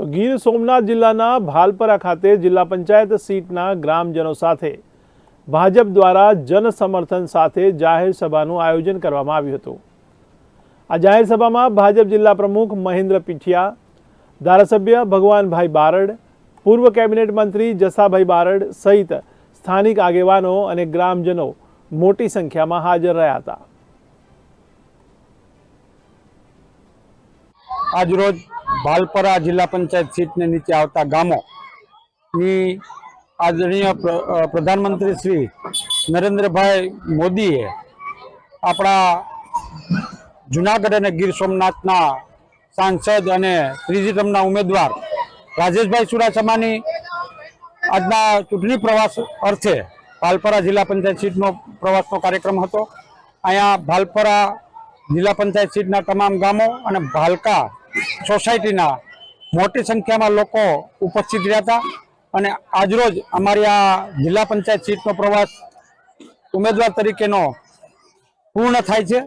તો ગીર સોમનાથ જિલ્લાના ભાલપરા ખાતે જિલ્લા પંચાયત સીટના ગ્રામજનો સાથે ભાજપ દ્વારા જન સમર્થન સાથે જાહેર સભાનું આયોજન કરવામાં આવ્યું હતું. આ જાહેર સભામાં ભાજપ જિલ્લા પ્રમુખ મહેન્દ્ર પીઠિયા, ધારાસભ્ય ભગવાનભાઈ બારડ, પૂર્વ કેબિનેટ મંત્રી જસાભાઈ બારડ સહિત સ્થાનિક આગેવાનો અને ગ્રામજનો મોટી સંખ્યામાં હાજર રહ્યા હતા. આજરોજ ભાલપરા જિલ્લા પંચાયત સીટને નીચે આવતા ગામોની આદરણીય પ્રધાનમંત્રી શ્રી નરેન્દ્રભાઈ મોદીએ આપણા જુનાગઢ અને ગીર સોમનાથના સાંસદ અને ત્રીજી ટર્મના ઉમેદવાર રાજેશભાઈ ચુડાસમાની આજના ચૂંટણી પ્રવાસ અર્થે ભાલપરા જિલ્લા પંચાયત સીટનો પ્રવાસનો કાર્યક્રમ હતો. અહીંયા ભાલપરા જિલ્લા પંચાયત સીટના તમામ ગામો અને ભાલકા સોસાયટીના મોટી સંખ્યામાં લોકો ઉપસ્થિત રહ્યા હતા અને આજરોજ અમારી આ જિલ્લા પંચાયત સીટનો પ્રવાસ ઉમેદવાર તરીકેનો પૂર્ણ થાય છે.